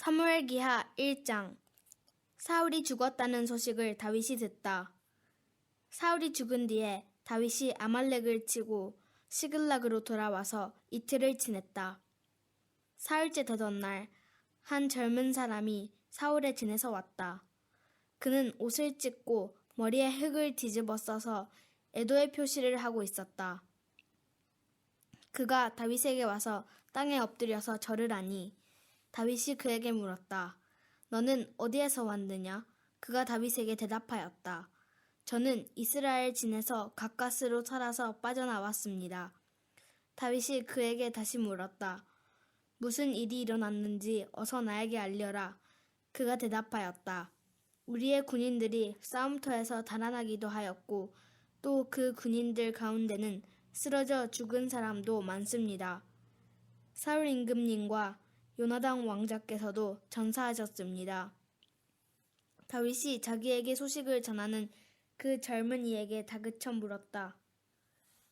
사무엘기하 1장 사울이 죽었다는 소식을 다윗이 듣다. 사울이 죽은 뒤에 다윗이 아말렉을 치고 시글락으로 돌아와서 이틀을 지냈다. 사흘째 되던 날 한 젊은 사람이 사울의 진에서 왔다. 그는 옷을 찢고 머리에 흙을 뒤집어 써서 애도의 표시를 하고 있었다. 그가 다윗에게 와서 땅에 엎드려서 절을 하니 다윗이 그에게 물었다. 너는 어디에서 왔느냐? 그가 다윗에게 대답하였다. 저는 이스라엘 진에서 가까스로 살아서 빠져나왔습니다. 다윗이 그에게 다시 물었다. 무슨 일이 일어났는지 어서 나에게 알려라. 그가 대답하였다. 우리의 군인들이 싸움터에서 달아나기도 하였고 또 그 군인들 가운데는 쓰러져 죽은 사람도 많습니다. 사울 임금님과 요나당 왕자께서도 전사하셨습니다. 다윗이 자기에게 소식을 전하는 그 젊은 이에게 다그쳐 물었다.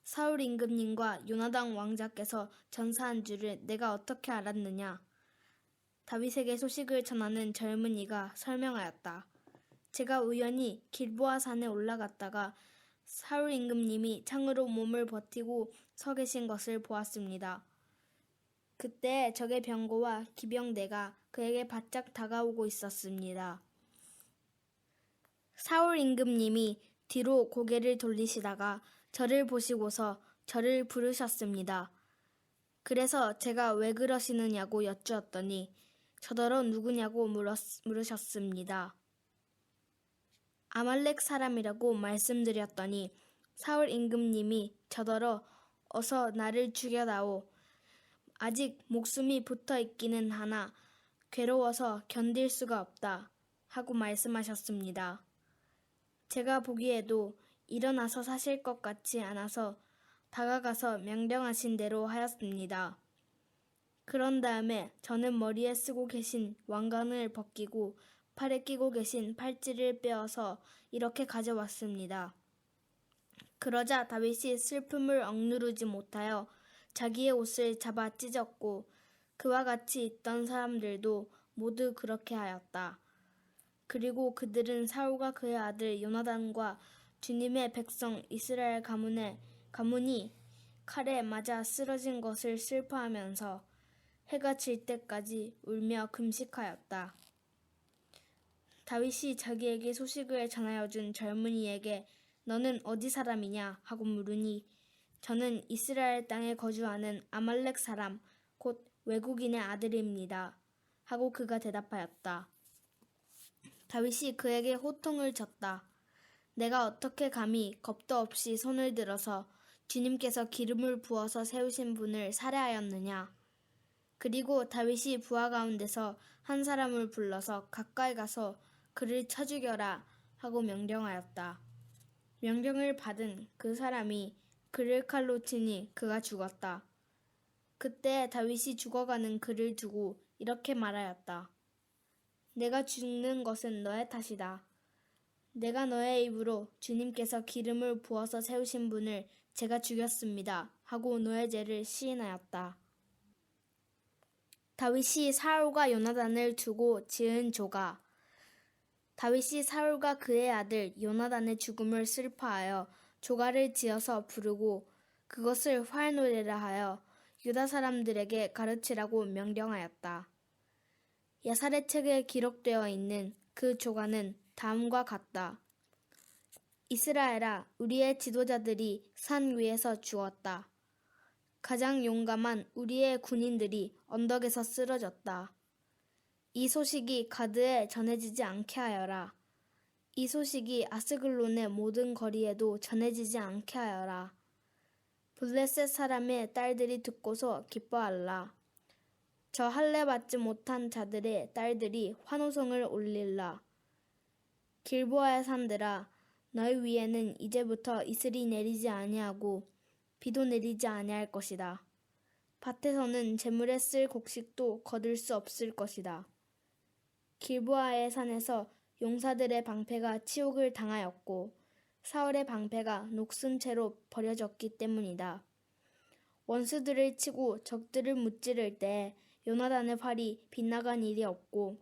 사울 임금님과 요나당 왕자께서 전사한 줄을 내가 어떻게 알았느냐? 다윗에게 소식을 전하는 젊은이가 설명하였다. 제가 우연히 길보아 산에 올라갔다가 사울 임금님이 창으로 몸을 버티고 서 계신 것을 보았습니다. 그때 적의 병거와 기병대가 그에게 바짝 다가오고 있었습니다. 사울 임금님이 뒤로 고개를 돌리시다가 저를 보시고서 저를 부르셨습니다. 그래서 제가 왜 그러시느냐고 여쭈었더니 저더러 누구냐고 물었, 물으셨습니다. 아말렉 사람이라고 말씀드렸더니 사울 임금님이 저더러 어서 나를 죽여다오. 아직 목숨이 붙어 있기는 하나 괴로워서 견딜 수가 없다. 하고 말씀하셨습니다. 제가 보기에도 일어나서 사실 것 같지 않아서 다가가서 명령하신 대로 하였습니다. 그런 다음에 저는 머리에 쓰고 계신 왕관을 벗기고 팔에 끼고 계신 팔찌를 빼어서 이렇게 가져왔습니다. 그러자 다윗이 슬픔을 억누르지 못하여 자기의 옷을 잡아 찢었고 그와 같이 있던 사람들도 모두 그렇게 하였다. 그리고 그들은 사울과 그의 아들 요나단과 주님의 백성 이스라엘 가문의 가문이 칼에 맞아 쓰러진 것을 슬퍼하면서 해가 질 때까지 울며 금식하였다. 다윗이 자기에게 소식을 전하여 준 젊은이에게 너는 어디 사람이냐 하고 물으니 저는 이스라엘 땅에 거주하는 아말렉 사람 곧 외국인의 아들입니다. 하고 그가 대답하였다. 다윗이 그에게 호통을 쳤다. 내가 어떻게 감히 겁도 없이 손을 들어서 주님께서 기름을 부어서 세우신 분을 살해하였느냐? 그리고 다윗이 부하 가운데서 한 사람을 불러서 가까이 가서 그를 쳐 죽여라 하고 명령하였다. 명령을 받은 그 사람이 그를 칼로 치니 그가 죽었다. 그때 다윗이 죽어가는 그를 두고 이렇게 말하였다. 내가 죽는 것은 너의 탓이다. 내가 너의 입으로 주님께서 기름을 부어서 세우신 분을 제가 죽였습니다. 하고 너의 죄를 시인하였다. 다윗이 사울과 요나단을 두고 지은 조가 다윗이 사울과 그의 아들 요나단의 죽음을 슬퍼하여 조가를 지어서 부르고 그것을 활 노래라 하여 유다 사람들에게 가르치라고 명령하였다. 야살의 책에 기록되어 있는 그 조가는 다음과 같다. 이스라엘아, 우리의 지도자들이 산 위에서 죽었다. 가장 용감한 우리의 군인들이 언덕에서 쓰러졌다. 이 소식이 가드에 전해지지 않게 하여라. 이 소식이 아스글론의 모든 거리에도 전해지지 않게 하여라. 블레셋 사람의 딸들이 듣고서 기뻐할라. 저 할례 받지 못한 자들의 딸들이 환호성을 올릴라. 길보아의 산들아, 너희 위에는 이제부터 이슬이 내리지 아니하고 비도 내리지 아니할 것이다. 밭에서는 재물에 쓸 곡식도 거둘 수 없을 것이다. 길보아의 산에서 용사들의 방패가 치욕을 당하였고 사울의 방패가 녹슨 채로 버려졌기 때문이다. 원수들을 치고 적들을 무찌를 때 요나단의 활이 빗나간 일이 없고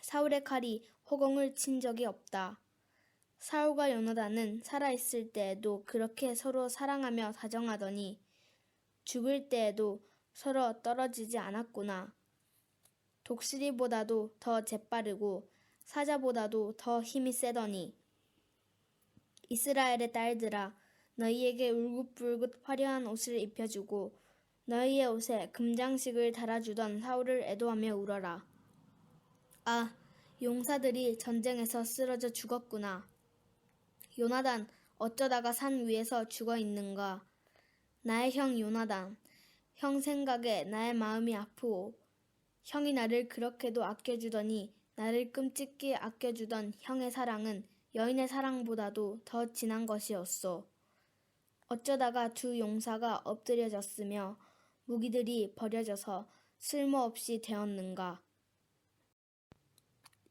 사울의 칼이 호공을 친 적이 없다. 사울과 요나단은 살아있을 때에도 그렇게 서로 사랑하며 다정하더니 죽을 때에도 서로 떨어지지 않았구나. 독수리보다도 더 재빠르고 사자보다도 더 힘이 세더니 이스라엘의 딸들아 너희에게 울긋불긋 화려한 옷을 입혀주고 너희의 옷에 금장식을 달아주던 사울을 애도하며 울어라. 아, 용사들이 전쟁에서 쓰러져 죽었구나. 요나단 어쩌다가 산 위에서 죽어 있는가? 나의 형 요나단, 형 생각에 나의 마음이 아프오. 형이 나를 그렇게도 아껴주더니 나를 끔찍히 아껴주던 형의 사랑은 여인의 사랑보다도 더 진한 것이었소. 어쩌다가 두 용사가 엎드려졌으며 무기들이 버려져서 쓸모없이 되었는가.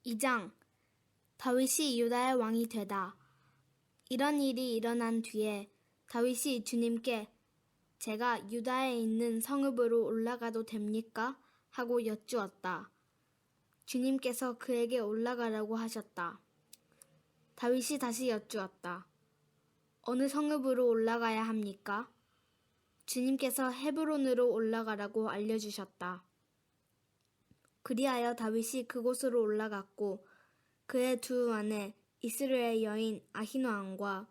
2장 다윗이 유다의 왕이 되다. 이런 일이 일어난 뒤에 다윗이 주님께 제가 유다에 있는 성읍으로 올라가도 됩니까? 하고 여쭈었다. 주님께서 그에게 올라가라고 하셨다. 다윗이 다시 여쭈었다. 어느 성읍으로 올라가야 합니까? 주님께서 헤브론으로 올라가라고 알려주셨다. 그리하여 다윗이 그곳으로 올라갔고 그의 두 아내 이스라엘 여인 아히노암과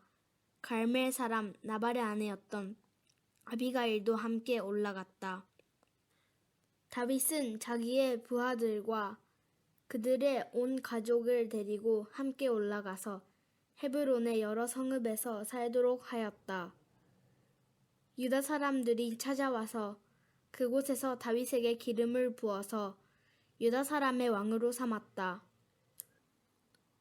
갈멜 사람 나발의 아내였던 아비가일도 함께 올라갔다. 다윗은 자기의 부하들과 그들의 온 가족을 데리고 함께 올라가서 헤브론의 여러 성읍에서 살도록 하였다. 유다 사람들이 찾아와서 그곳에서 다윗에게 기름을 부어서 유다 사람의 왕으로 삼았다.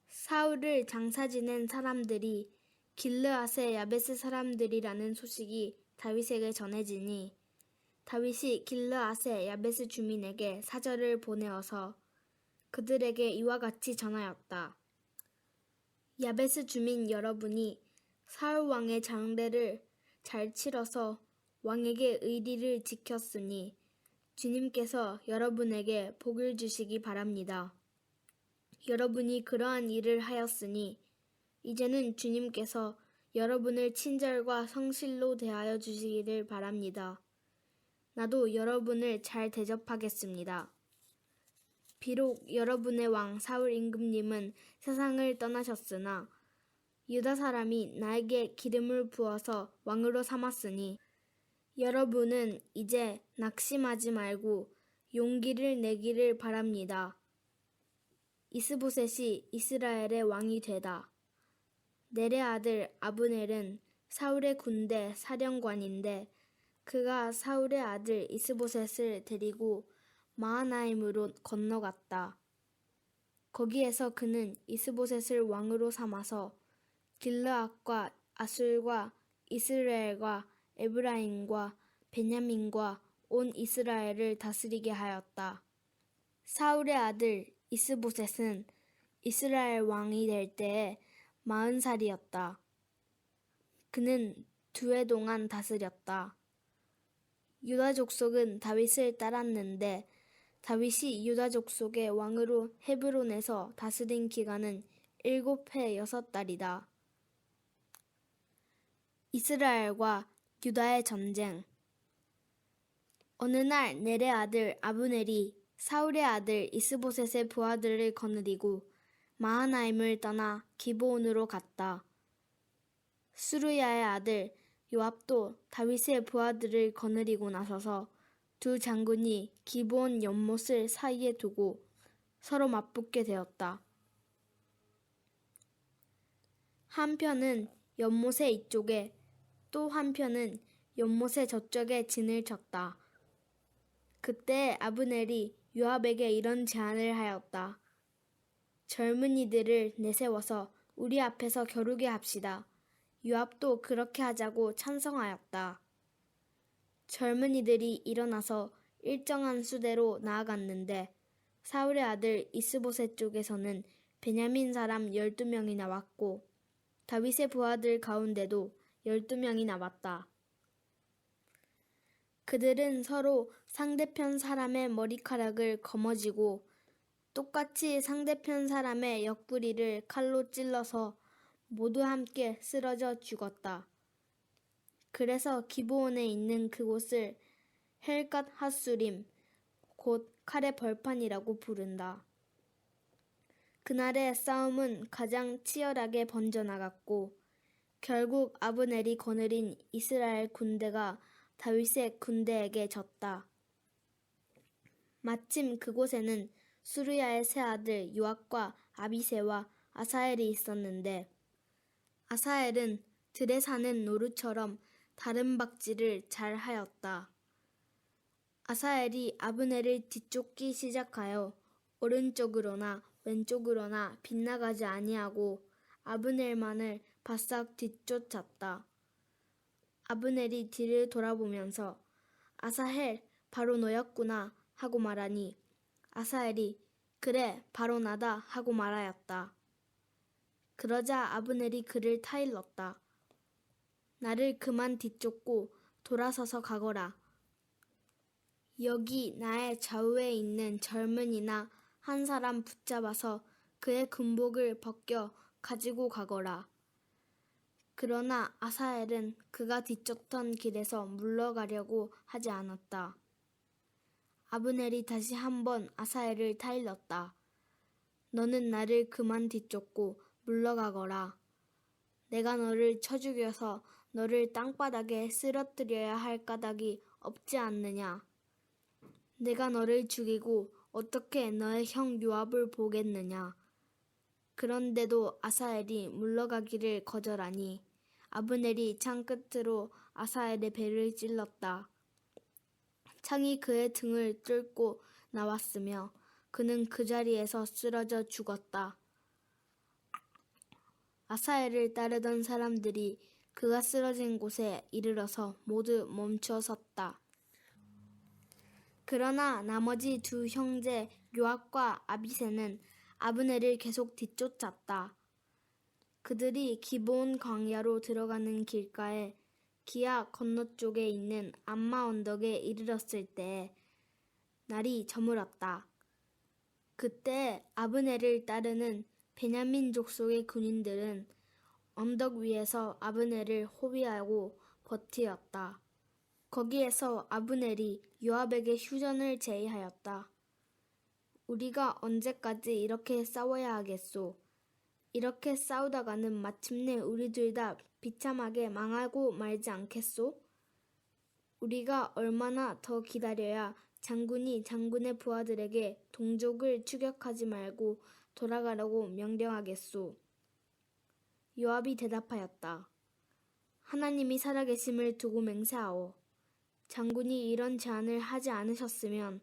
사울을 장사 지낸 사람들이 길르앗의 야베스 사람들이라는 소식이 다윗에게 전해지니 다윗이 길르앗의 야베스 주민에게 사절을 보내어서 그들에게 이와 같이 전하였다. 야베스 주민 여러분이 사울 왕의 장례를 잘 치러서 왕에게 의리를 지켰으니 주님께서 여러분에게 복을 주시기 바랍니다. 여러분이 그러한 일을 하였으니 이제는 주님께서 여러분을 친절과 성실로 대하여 주시기를 바랍니다. 나도 여러분을 잘 대접하겠습니다. 비록 여러분의 왕 사울 임금님은 세상을 떠나셨으나 유다 사람이 나에게 기름을 부어서 왕으로 삼았으니 여러분은 이제 낙심하지 말고 용기를 내기를 바랍니다. 이스보셋이 이스라엘의 왕이 되다. 내레 아들 아브넬은 사울의 군대 사령관인데 그가 사울의 아들 이스보셋을 데리고 마하나임으로 건너갔다. 거기에서 그는 이스보셋을 왕으로 삼아서 길르앗과 아술과 이스라엘과 에브라임과 베냐민과 온 이스라엘을 다스리게 하였다. 사울의 아들 이스보셋은 이스라엘 왕이 될 때에 마흔 살이었다. 그는 두 해 동안 다스렸다. 유다 족속은 다윗을 따랐는데 다윗이 유다 족속의 왕으로 헤브론에서 다스린 기간은 일곱 해 여섯 달이다. 이스라엘과 유다의 전쟁 어느 날 넬의 아들 아브넬이 사울의 아들 이스보셋의 부하들을 거느리고 마하나임을 떠나 기브온으로 갔다. 수르야의 아들 요압도 다윗의 부하들을 거느리고 나서서 두 장군이 기브온 연못을 사이에 두고 서로 맞붙게 되었다. 한 편은 연못의 이쪽에 또 한 편은 연못의 저쪽에 진을 쳤다. 그때 아브넬이 요압에게 이런 제안을 하였다. 젊은이들을 내세워서 우리 앞에서 겨루게 합시다. 요압도 그렇게 하자고 찬성하였다. 젊은이들이 일어나서 일정한 수대로 나아갔는데 사울의 아들 이스보셋 쪽에서는 베냐민 사람 12명이 나왔고 다윗의 부하들 가운데도 12명이 나왔다. 그들은 서로 상대편 사람의 머리카락을 거머쥐고 똑같이 상대편 사람의 옆구리를 칼로 찔러서 모두 함께 쓰러져 죽었다. 그래서 기브온에 있는 그곳을 헬갓 하수림, 곧 칼의 벌판이라고 부른다. 그날의 싸움은 가장 치열하게 번져나갔고 결국 아브넬이 거느린 이스라엘 군대가 다윗의 군대에게 졌다. 마침 그곳에는 수르야의 세 아들 요압과 아비세와 아사엘이 있었는데 아사엘은 들에 사는 노루처럼 다른 박질을 잘 하였다. 아사엘이 아브넬을 뒤쫓기 시작하여 오른쪽으로나 왼쪽으로나 빗나가지 아니하고 아브넬만을 바싹 뒤쫓았다. 아브넬이 뒤를 돌아보면서 아사헬 바로 너였구나 하고 말하니 아사헬이 그래 바로 나다 하고 말하였다. 그러자 아브넬이 그를 타일렀다. 나를 그만 뒤쫓고 돌아서서 가거라. 여기 나의 좌우에 있는 젊은이나 한 사람 붙잡아서 그의 군복을 벗겨 가지고 가거라. 그러나 아사엘은 그가 뒤쫓던 길에서 물러가려고 하지 않았다. 아브넬이 다시 한번 아사엘을 타일렀다. 너는 나를 그만 뒤쫓고 물러가거라. 내가 너를 쳐 죽여서 너를 땅바닥에 쓰러뜨려야 할 까닭이 없지 않느냐. 내가 너를 죽이고 어떻게 너의 형 요압을 보겠느냐. 그런데도 아사엘이 물러가기를 거절하니 아브넬이 창 끝으로 아사엘의 배를 찔렀다. 창이 그의 등을 뚫고 나왔으며 그는 그 자리에서 쓰러져 죽었다. 아사엘을 따르던 사람들이 그가 쓰러진 곳에 이르러서 모두 멈춰 섰다. 그러나 나머지 두 형제 요압과 아비세는 아브넬을 계속 뒤쫓았다. 그들이 기본 광야로 들어가는 길가에 기아 건너쪽에 있는 암마 언덕에 이르렀을 때 날이 저물었다. 그때 아브넬을 따르는 베냐민 족속의 군인들은 언덕 위에서 아브넬을 호위하고 버티었다. 거기에서 아브넬이 요압에게 휴전을 제의하였다. 우리가 언제까지 이렇게 싸워야 하겠소? 이렇게 싸우다가는 마침내 우리 둘 다 비참하게 망하고 말지 않겠소? 우리가 얼마나 더 기다려야 장군이 장군의 부하들에게 동족을 추격하지 말고 돌아가라고 명령하겠소? 요압이 대답하였다. 하나님이 살아계심을 두고 맹세하오. 장군이 이런 제안을 하지 않으셨으면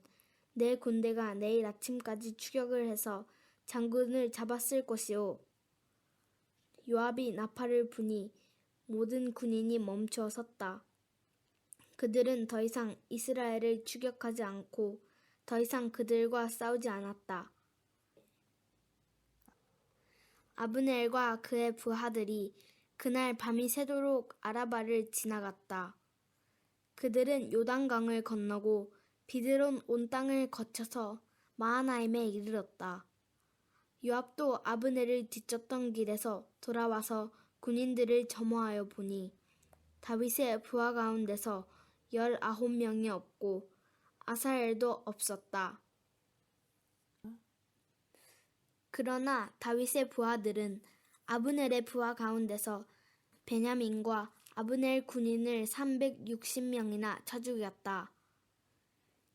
내 군대가 내일 아침까지 추격을 해서 장군을 잡았을 것이오. 요압이 나팔을 부니 모든 군인이 멈춰 섰다. 그들은 더 이상 이스라엘을 추격하지 않고 더 이상 그들과 싸우지 않았다. 아브넬과 그의 부하들이 그날 밤이 새도록 아라바를 지나갔다. 그들은 요단강을 건너고 비드론 온 땅을 거쳐서 마하나임에 이르렀다. 요압도 아브넬을 뒤쫓던 길에서 돌아와서 군인들을 점호하여 보니 다윗의 부하 가운데서 열아홉 명이 없고 아사엘도 없었다. 그러나 다윗의 부하들은 아브넬의 부하 가운데서 베냐민과 아브넬 군인을 360명이나 쳐 죽였다.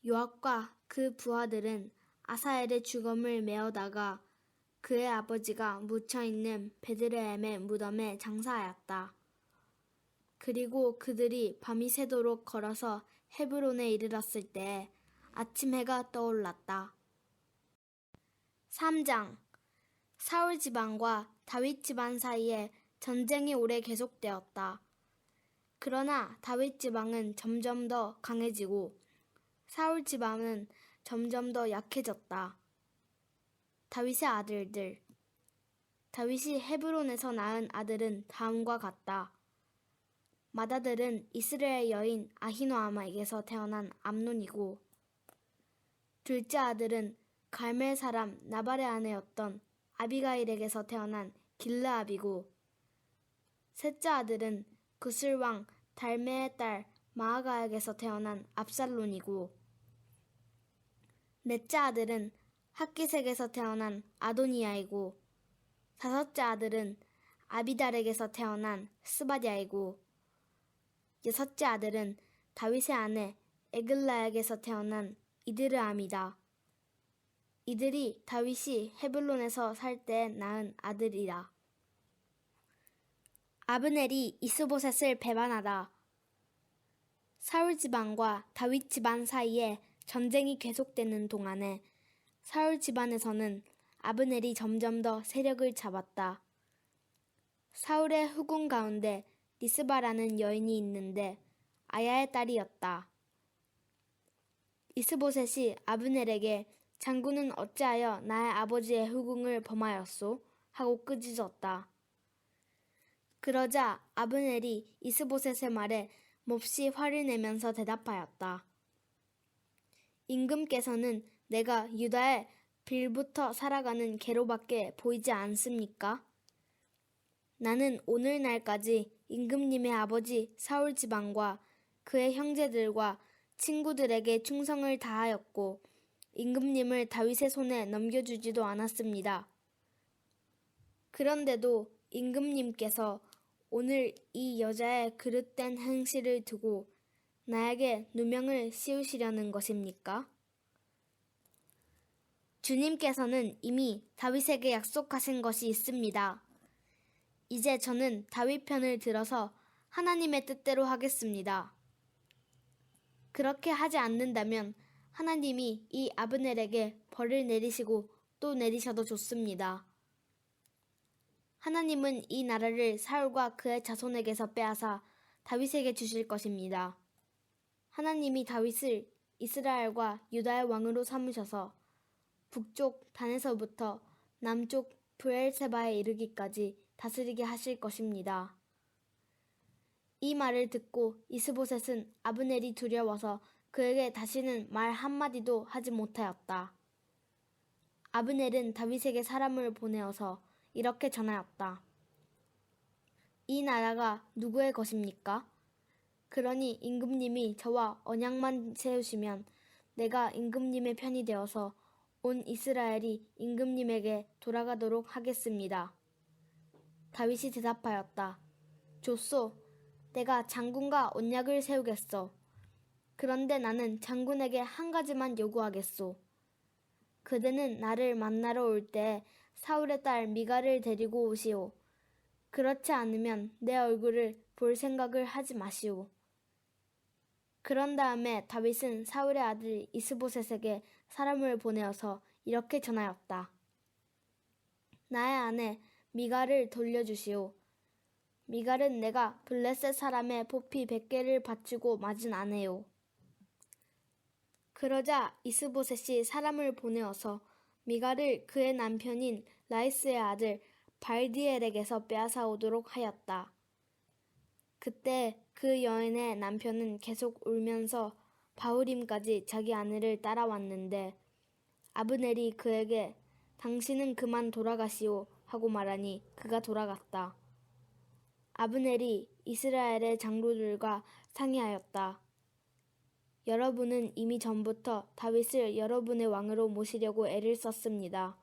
요압과 그 부하들은 아사엘의 죽음을 메어다가 그의 아버지가 묻혀 있는 베드레헴의 무덤에 장사하였다. 그리고 그들이 밤이 새도록 걸어서 헤브론에 이르렀을 때 아침 해가 떠올랐다. 3장 사울 지방과 다윗 지방 사이에 전쟁이 오래 계속되었다. 그러나 다윗 지방은 점점 더 강해지고 사울 지방은 점점 더 약해졌다. 다윗의 아들들 다윗이 헤브론에서 낳은 아들은 다음과 같다. 맏아들은 이스라엘 여인 아히노아마에게서 태어난 암논이고 둘째 아들은 갈멜 사람 나발의 아내였던 아비가일에게서 태어난 길르압이고 셋째 아들은 구슬 왕 달메의 딸 마아가에게서 태어난 압살론이고 넷째 아들은 학기색에서 태어난 아도니아이고 다섯째 아들은 아비달에게서 태어난 스바디아이고 여섯째 아들은 다윗의 아내 에글라에게서 태어난 이드르암이다. 이들이 다윗이 헤블론에서 살 때 낳은 아들이다. 아브넬이 이스보셋을 배반하다. 사울 집안과 다윗 집안 사이에 전쟁이 계속되는 동안에 사울 집안에서는 아브넬이 점점 더 세력을 잡았다. 사울의 후궁 가운데 리스바라는 여인이 있는데 아야의 딸이었다. 이스보셋이 아브넬에게 장군은 어찌하여 나의 아버지의 후궁을 범하였소? 하고 끄짖었다. 그러자 아브넬이 이스보셋의 말에 몹시 화를 내면서 대답하였다. 임금께서는 내가 유다의 빌부터 살아가는 개로밖에 보이지 않습니까? 나는 오늘날까지 임금님의 아버지 사울 지방과 그의 형제들과 친구들에게 충성을 다하였고 임금님을 다윗의 손에 넘겨주지도 않았습니다. 그런데도 임금님께서 오늘 이 여자의 그릇된 행실을 두고 나에게 누명을 씌우시려는 것입니까? 주님께서는 이미 다윗에게 약속하신 것이 있습니다. 이제 저는 다윗 편을 들어서 하나님의 뜻대로 하겠습니다. 그렇게 하지 않는다면 하나님이 이 아브넬에게 벌을 내리시고 또 내리셔도 좋습니다. 하나님은 이 나라를 사울과 그의 자손에게서 빼앗아 다윗에게 주실 것입니다. 하나님이 다윗을 이스라엘과 유다의 왕으로 삼으셔서 북쪽 단에서부터 남쪽 브엘세바에 이르기까지 다스리게 하실 것입니다. 이 말을 듣고 이스보셋은 아브넬이 두려워서 그에게 다시는 말 한마디도 하지 못하였다. 아브넬은 다윗에게 사람을 보내어서 이렇게 전하였다. 이 나라가 누구의 것입니까? 그러니 임금님이 저와 언약만 세우시면 내가 임금님의 편이 되어서 온 이스라엘이 임금님에게 돌아가도록 하겠습니다. 다윗이 대답하였다. 좋소. 내가 장군과 언약을 세우겠소. 그런데 나는 장군에게 한 가지만 요구하겠소. 그대는 나를 만나러 올 때 사울의 딸 미가를 데리고 오시오. 그렇지 않으면 내 얼굴을 볼 생각을 하지 마시오. 그런 다음에 다윗은 사울의 아들 이스보셋에게 사람을 보내어서 이렇게 전하였다. 나의 아내 미가를 돌려주시오. 미갈은 내가 블레셋 사람의 포피 백 개를 바치고 맞은 아내요. 그러자 이스보셋이 사람을 보내어서 미갈을 그의 남편인 라이스의 아들 발디엘에게서 빼앗아 오도록 하였다. 그때 그 여인의 남편은 계속 울면서 바울임까지 자기 아내를 따라왔는데 아브넬이 그에게 당신은 그만 돌아가시오 하고 말하니 그가 돌아갔다. 아브넬이 이스라엘의 장로들과 상의하였다. 여러분은 이미 전부터 다윗을 여러분의 왕으로 모시려고 애를 썼습니다.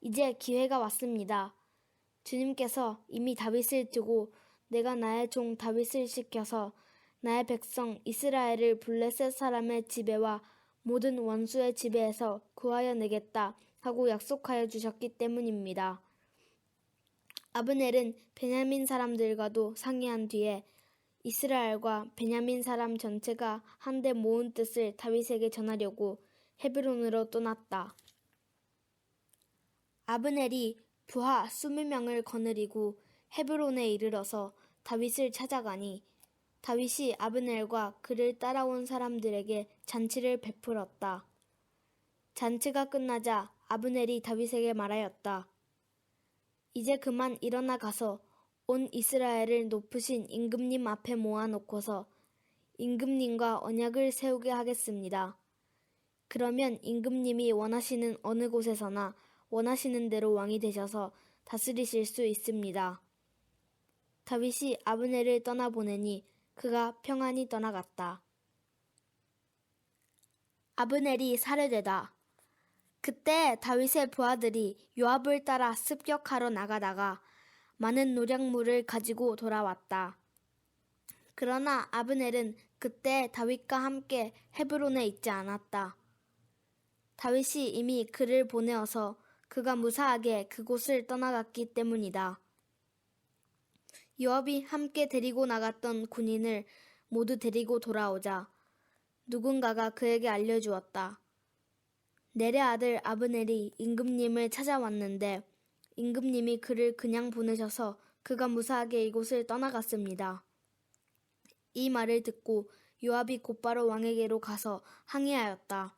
이제 기회가 왔습니다. 주님께서 이미 다윗을 두고 내가 나의 종 다윗을 시켜서 나의 백성 이스라엘을 블레셋 사람의 지배와 모든 원수의 지배에서 구하여 내겠다 하고 약속하여 주셨기 때문입니다. 아브넬은 베냐민 사람들과도 상의한 뒤에 이스라엘과 베냐민 사람 전체가 한데 모은 뜻을 다윗에게 전하려고 헤브론으로 떠났다. 아브넬이 부하 스무 명을 거느리고 헤브론에 이르러서 다윗을 찾아가니 다윗이 아브넬과 그를 따라온 사람들에게 잔치를 베풀었다. 잔치가 끝나자 아브넬이 다윗에게 말하였다. 이제 그만 일어나 가서 온 이스라엘을 높으신 임금님 앞에 모아놓고서 임금님과 언약을 세우게 하겠습니다. 그러면 임금님이 원하시는 어느 곳에서나 원하시는 대로 왕이 되셔서 다스리실 수 있습니다. 다윗이 아브넬을 떠나보내니 그가 평안히 떠나갔다. 아브넬이 살해되다. 그때 다윗의 부하들이 요압을 따라 습격하러 나가다가 많은 노량물을 가지고 돌아왔다. 그러나 아브넬은 그때 다윗과 함께 헤브론에 있지 않았다. 다윗이 이미 그를 보내어서 그가 무사하게 그곳을 떠나갔기 때문이다. 요압이 함께 데리고 나갔던 군인을 모두 데리고 돌아오자 누군가가 그에게 알려주었다. 내래 아들 아브넬이 임금님을 찾아왔는데 임금님이 그를 그냥 보내셔서 그가 무사하게 이곳을 떠나갔습니다. 이 말을 듣고 요압이 곧바로 왕에게로 가서 항의하였다.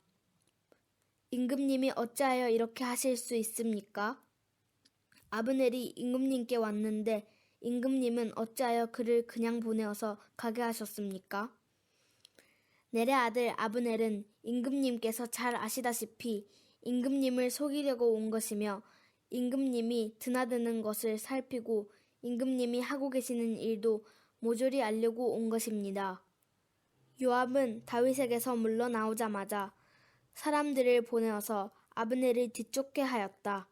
임금님이 어찌하여 이렇게 하실 수 있습니까? 아브넬이 임금님께 왔는데 임금님은 어찌하여 그를 그냥 보내어서 가게 하셨습니까? 내래 아들 아브넬은 임금님께서 잘 아시다시피 임금님을 속이려고 온 것이며 임금님이 드나드는 것을 살피고 임금님이 하고 계시는 일도 모조리 알려고 온 것입니다. 요압은 다윗에게서 물러나오자마자 사람들을 보내어서 아브넬을 뒤쫓게 하였다.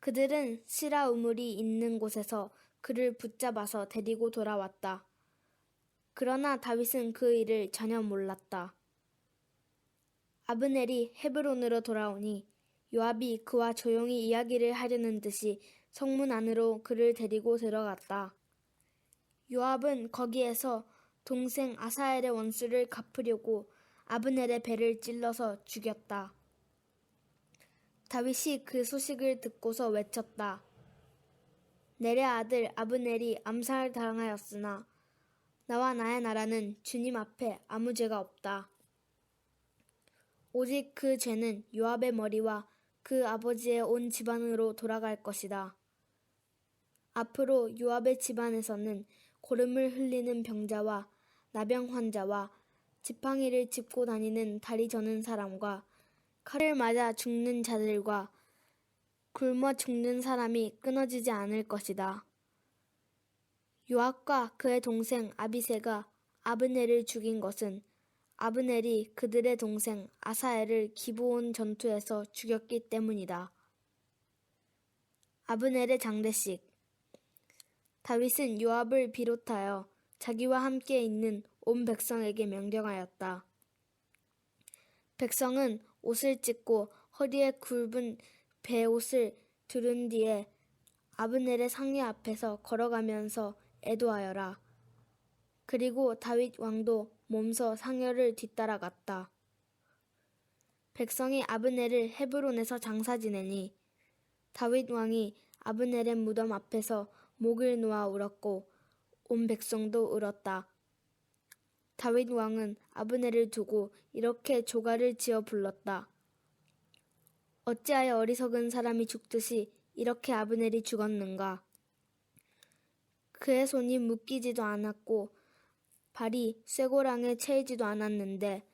그들은 시라 우물이 있는 곳에서 그를 붙잡아서 데리고 돌아왔다. 그러나 다윗은 그 일을 전혀 몰랐다. 아브넬이 헤브론으로 돌아오니 요압이 그와 조용히 이야기를 하려는 듯이 성문 안으로 그를 데리고 들어갔다. 요압은 거기에서 동생 아사엘의 원수를 갚으려고 아브넬의 배를 찔러서 죽였다. 다윗이 그 소식을 듣고서 외쳤다. 내래 아들 아브넬이 암살 당하였으나 나와 나의 나라는 주님 앞에 아무 죄가 없다. 오직 그 죄는 요압의 머리와 그 아버지의 온 집안으로 돌아갈 것이다. 앞으로 요압의 집안에서는 고름을 흘리는 병자와 나병 환자와 지팡이를 짚고 다니는 다리 저는 사람과 칼을 맞아 죽는 자들과 굶어 죽는 사람이 끊어지지 않을 것이다. 요압과 그의 동생 아비세가 아브넬을 죽인 것은 아브넬이 그들의 동생 아사엘을 기브온 전투에서 죽였기 때문이다. 아브넬의 장례식 다윗은 요압을 비롯하여 자기와 함께 있는 온 백성에게 명령하였다. 백성은 옷을 찢고 허리에 굵은 배옷을 두른 뒤에 아브넬의 상리 앞에서 걸어가면서 애도하여라. 그리고 다윗 왕도 몸서 상여를 뒤따라갔다. 백성이 아브넬을 헤브론에서 장사 지내니 다윗 왕이 아브넬의 무덤 앞에서 목을 놓아 울었고 온 백성도 울었다. 다윗 왕은 아브넬을 두고 이렇게 조가를 지어 불렀다. 어찌하여 어리석은 사람이 죽듯이 이렇게 아브넬이 죽었는가? 그의 손이 묶이지도 않았고 발이 쇠고랑에 채이지도 않았는데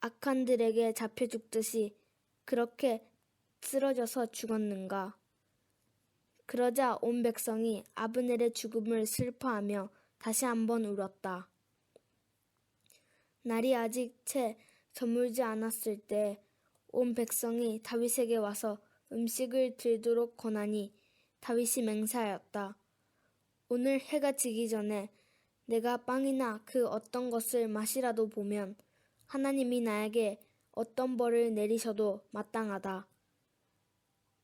악한들에게 잡혀 죽듯이 그렇게 쓰러져서 죽었는가? 그러자 온 백성이 아브넬의 죽음을 슬퍼하며 다시 한번 울었다. 날이 아직 채 저물지 않았을 때 온 백성이 다윗에게 와서 음식을 들도록 권하니 다윗이 맹세하였다. 오늘 해가 지기 전에 내가 빵이나 그 어떤 것을 맛이라도 보면 하나님이 나에게 어떤 벌을 내리셔도 마땅하다.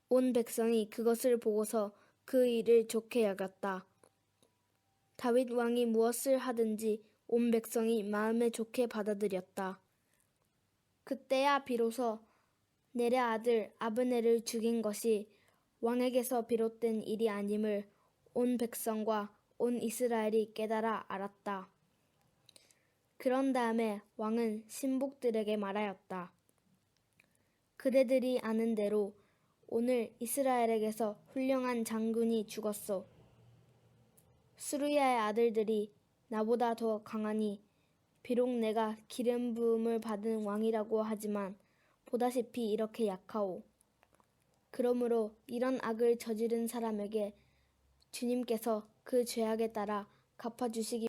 온 백성이 그것을 보고서 그 일을 좋게 여겼다. 다윗 왕이 무엇을 하든지 온 백성이 마음에 좋게 받아들였다. 그때야 비로소 내래 아들 아브넬을 죽인 것이 왕에게서 비롯된 일이 아님을 온 백성과 온 이스라엘이 깨달아 알았다. 그런 다음에 왕은 신복들에게 말하였다. 그대들이 아는 대로 오늘 이스라엘에게서 훌륭한 장군이 죽었소. 수르야의 아들들이 나보다 더 강하니 비록 내가 기름 부음을 받은 왕이라고 하지만 보다시피 이렇게 약하오. 그러므로 이런 악을 저지른 사람에게 주님께서 그 죄악에 따라 갚아주시기